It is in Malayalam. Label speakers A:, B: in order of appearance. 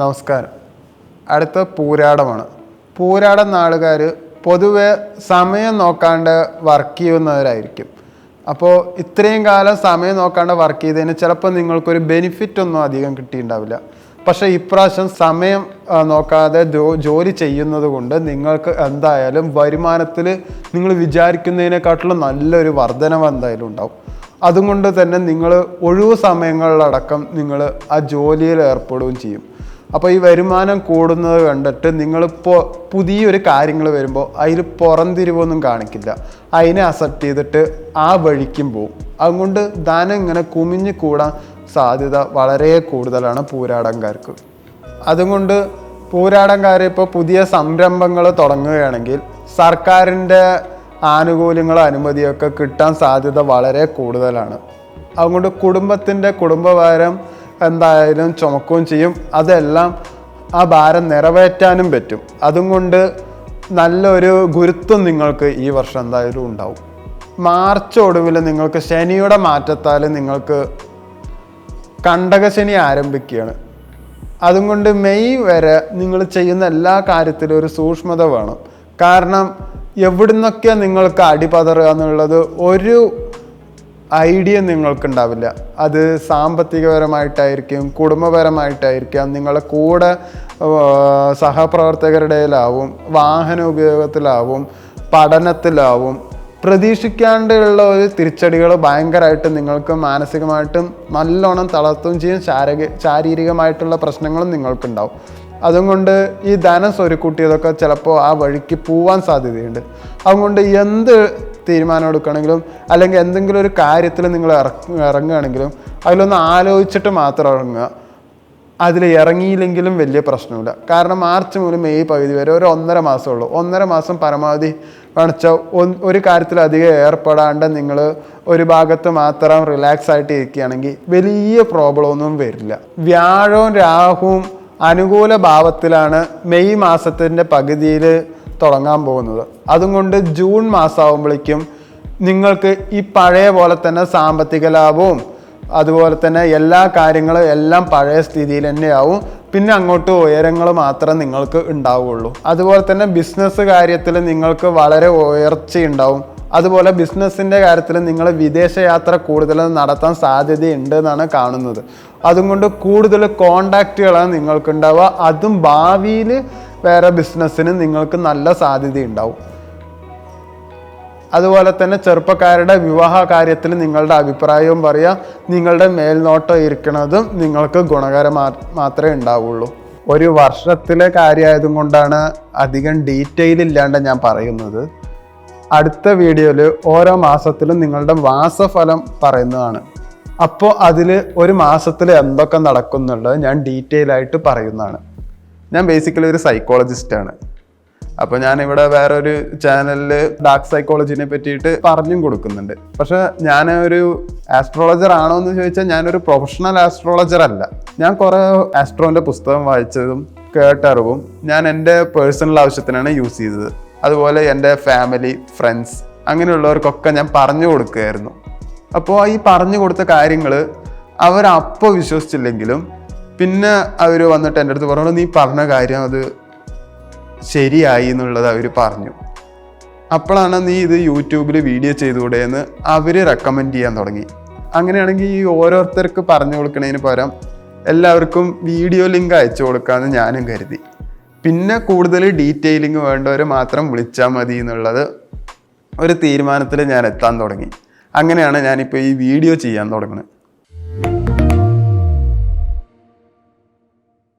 A: നമസ്കാരം. അടുത്ത പൂരാടമാണ്. പൂരാടം നാളുകാർ പൊതുവെ സമയം നോക്കാണ്ട് വർക്ക് ചെയ്യുന്നവരായിരിക്കും. അപ്പോൾ ഇത്രയും കാലം സമയം നോക്കാണ്ട് വർക്ക് ചെയ്തതിന് ചിലപ്പോൾ നിങ്ങൾക്കൊരു ബെനിഫിറ്റ് ഒന്നും അധികം കിട്ടിയിട്ടുണ്ടാവില്ല. പക്ഷേ ഇപ്രാവശ്യം സമയം നോക്കാതെ ജോലി ചെയ്യുന്നത് കൊണ്ട് നിങ്ങൾക്ക് എന്തായാലും വരുമാനത്തിൽ നിങ്ങൾ വിചാരിക്കുന്നതിനെക്കാട്ടിലും നല്ലൊരു വർധനവ് എന്തായാലും ഉണ്ടാവും. അതുകൊണ്ട് തന്നെ നിങ്ങൾ ഒഴിവ് സമയങ്ങളിലടക്കം നിങ്ങൾ ആ ജോലിയിൽ ഏർപ്പെടുകയും ചെയ്യും. അപ്പോൾ ഈ വരുമാനം കൂടുന്നത് കണ്ടിട്ട് നിങ്ങളിപ്പോൾ പുതിയൊരു കാര്യങ്ങൾ വരുമ്പോൾ അതിൽ പുറംതിരിവൊന്നും കാണിക്കില്ല. അതിനെ അസെപ്റ്റ് ചെയ്തിട്ട് ആ വഴിക്കും പോവും. അതുകൊണ്ട് ധനം ഇങ്ങനെ കുമിഞ്ഞു കൂടാൻ സാധ്യത വളരെ കൂടുതലാണ് പൂരാടംകാർക്ക് അതുകൊണ്ട് പൂരാടംകാർ ഇപ്പോൾ പുതിയ സംരംഭങ്ങൾ തുടങ്ങുകയാണെങ്കിൽ സർക്കാരിന്റെ ആനുകൂല്യങ്ങളോ അനുമതിയൊക്കെ കിട്ടാൻ സാധ്യത വളരെ കൂടുതലാണ്. അതുകൊണ്ട് കുടുംബത്തിന്റെ കുടുംബഭാരം എന്തായാലും ചുമക്കുകയും ചെയ്യും. അതെല്ലാം ആ ഭാരം നിറവേറ്റാനും പറ്റും. അതും കൊണ്ട് നല്ലൊരു ഗുരുത്വം നിങ്ങൾക്ക് ഈ വർഷം എന്തായാലും ഉണ്ടാവും. മാർച്ച് ഒടുവിൽ നിങ്ങൾക്ക് ശനിയുടെ മാറ്റത്താൽ നിങ്ങൾക്ക് കണ്ടകശനി ആരംഭിക്കുകയാണ്. അതും കൊണ്ട് മെയ് വരെ നിങ്ങൾ ചെയ്യുന്ന എല്ലാ കാര്യത്തിലും ഒരു സൂക്ഷ്മത വേണം. കാരണം എവിടുന്നൊക്കെ നിങ്ങൾക്ക് അടിപതറുക എന്നുള്ളത് ഒരു ഐഡിയ നിങ്ങൾക്കുണ്ടാവില്ല. അത് സാമ്പത്തികപരമായിട്ടായിരിക്കും കുടുംബപരമായിട്ടായിരിക്കാം നിങ്ങളുടെ കൂടെ സഹപ്രവർത്തകരുടെയിലാവും സഹപ്രവർത്തകരുടെ വാഹന ഉപയോഗത്തിലാവും പഠനത്തിലാവും പ്രതീക്ഷിക്കാണ്ടുള്ള ഒരു തിരിച്ചടികൾ ഭയങ്കരമായിട്ട് നിങ്ങൾക്ക് മാനസികമായിട്ടും നല്ലോണം തളർത്തുകയും ചെയ്യും ശാരീരിക ശാരീരികമായിട്ടുള്ള പ്രശ്നങ്ങളും നിങ്ങൾക്കുണ്ടാവും. അതുകൊണ്ട് ഈ ധനം സ്വരുക്കൂട്ടിയതൊക്കെ ചിലപ്പോൾ ആ വഴിക്ക് പോവാൻ സാധ്യതയുണ്ട്. അതുകൊണ്ട് എന്ത് തീരുമാനം എടുക്കണമെങ്കിലും അല്ലെങ്കിൽ എന്തെങ്കിലും ഒരു കാര്യത്തിൽ നിങ്ങൾ ഇറങ്ങ ഇറങ്ങുകയാണെങ്കിലും അതിലൊന്ന് ആലോചിച്ചിട്ട് മാത്രം ഇറങ്ങുക. അതിൽ ഇറങ്ങിയില്ലെങ്കിലും വലിയ പ്രശ്നമില്ല. കാരണം മാർച്ച് മുതൽ മെയ് പകുതി വരെ ഒരു ഒന്നര മാസമേ ഉള്ളൂ. ഒന്നര മാസം പരമാവധി കാണിച്ച ഒരു കാര്യത്തിൽ അധികം ഏർപ്പെടാണ്ട് നിങ്ങൾ ഒരു ഭാഗത്ത് മാത്രം റിലാക്സ് ആയിട്ട് ഇരിക്കുകയാണെങ്കിൽ വലിയ പ്രോബ്ലം ഒന്നും വരില്ല. വ്യാഴവും രാഹുവും അനുകൂല ഭാവത്തിലാണ് മെയ് മാസത്തിന്റെ പകുതിയിൽ തുടങ്ങാൻ പോകുന്നത്. അതും കൊണ്ട് ജൂൺ മാസമാകുമ്പോഴേക്കും നിങ്ങൾക്ക് ഈ പഴയ പോലെ തന്നെ സാമ്പത്തിക ലാഭവും അതുപോലെ തന്നെ എല്ലാ കാര്യങ്ങളും എല്ലാം പഴയ സ്ഥിതിയിൽ തന്നെയാവും. പിന്നെ അങ്ങോട്ട് ഉയരങ്ങൾ മാത്രം നിങ്ങൾക്ക് ഉണ്ടാവുകയുള്ളൂ. അതുപോലെ തന്നെ ബിസിനസ് കാര്യത്തിൽ നിങ്ങൾക്ക് വളരെ ഉയർച്ചയുണ്ടാവും അതുപോലെ ബിസിനസ്സിന്റെ കാര്യത്തിൽ നിങ്ങൾ വിദേശയാത്ര കൂടുതൽ നടത്താൻ സാധ്യതയുണ്ട് എന്നാണ് കാണുന്നത്. അതുകൊണ്ട് കൂടുതൽ കോണ്ടാക്റ്റുകളാണ് നിങ്ങൾക്കുണ്ടാവുക. അതും ഭാവിയിൽ വേറെ ബിസിനസ്സിന് നിങ്ങൾക്ക് നല്ല സാധ്യതയുണ്ടാവും. അതുപോലെ തന്നെ ചെറുപ്പക്കാരുടെ വിവാഹ കാര്യത്തിൽ നിങ്ങളുടെ അഭിപ്രായവും പറയാം നിങ്ങളുടെ മേൽനോട്ടം ഇരിക്കുന്നതും നിങ്ങൾക്ക് ഗുണകരം മാത്രമേ ഉണ്ടാവുള്ളൂ. ഒരു വർഷത്തിലെ കാര്യമായതും കൊണ്ടാണ് അധികം ഡീറ്റെയിൽ ഇല്ലാണ്ട് ഞാൻ പറയുന്നത്. അടുത്ത വീഡിയോയിൽ ഓരോ മാസത്തിലും നിങ്ങളുടെ മാസഫലം പറയുന്നതാണ്. അപ്പോൾ അതിൽ ഒരു മാസത്തിൽ എന്തൊക്കെ നടക്കുന്നുള്ളത് ഞാൻ ഡീറ്റെയിൽ ആയിട്ട് പറയുന്നതാണ്. ഞാൻ ബേസിക്കലി ഒരു സൈക്കോളജിസ്റ്റാണ് അപ്പോൾ ഞാൻ ഇവിടെ വേറൊരു ചാനലിൽ ഡാർക്ക് സൈക്കോളജിനെ പറ്റിയിട്ട് പറഞ്ഞും കൊടുക്കുന്നുണ്ട്. പക്ഷേ ഞാൻ ഒരു ആസ്ട്രോളജർ ആണോ എന്ന് ചോദിച്ചാൽ ഞാനൊരു പ്രൊഫഷണൽ ആസ്ട്രോളജർ അല്ല. ഞാൻ കുറേ ആസ്ട്രോന്റെ പുസ്തകം വായിച്ചതും കേട്ടറിവും ഞാൻ എന്റെ പേഴ്സണൽ ആവശ്യത്തിനാണ് യൂസ് ചെയ്തത്. അതുപോലെ എന്റെ ഫാമിലി ഫ്രണ്ട്സ് അങ്ങനെയുള്ളവർക്കൊക്കെ ഞാൻ പറഞ്ഞു കൊടുക്കുകയായിരുന്നു. അപ്പോൾ ഈ പറഞ്ഞു കൊടുത്ത കാര്യങ്ങൾ അവരപ്പോൾ വിശ്വസിച്ചില്ലെങ്കിലും പിന്നെ അവർ വന്നിട്ട് എന്റെ അടുത്ത് പറഞ്ഞു നീ പറഞ്ഞ കാര്യം അത് ശരിയായി എന്നുള്ളത് അവർ പറഞ്ഞു. അപ്പോഴാണ് നീ ഇത് യൂട്യൂബിൽ വീഡിയോ ചെയ്തുകൂടെ എന്ന് അവർ റെക്കമെൻഡ് ചെയ്യാൻ തുടങ്ങി. അങ്ങനെയാണെങ്കിൽ ഈ ഓരോരുത്തർക്ക് പറഞ്ഞു കൊടുക്കുന്നതിന് പകരം എല്ലാവർക്കും വീഡിയോ ലിങ്ക് അയച്ചു കൊടുക്കാമെന്ന് ഞാനും കരുതി. പിന്നെ കൂടുതൽ ഡീറ്റെയിലിംഗ് വേണ്ടവർ മാത്രം വിളിച്ചാൽ മതി എന്നുള്ളത് ഒരു തീരുമാനത്തിൽ ഞാൻ എത്താൻ തുടങ്ങി. അങ്ങനെയാണ് ഞാനിപ്പോൾ ഈ വീഡിയോ ചെയ്യാൻ തുടങ്ങുന്നത്.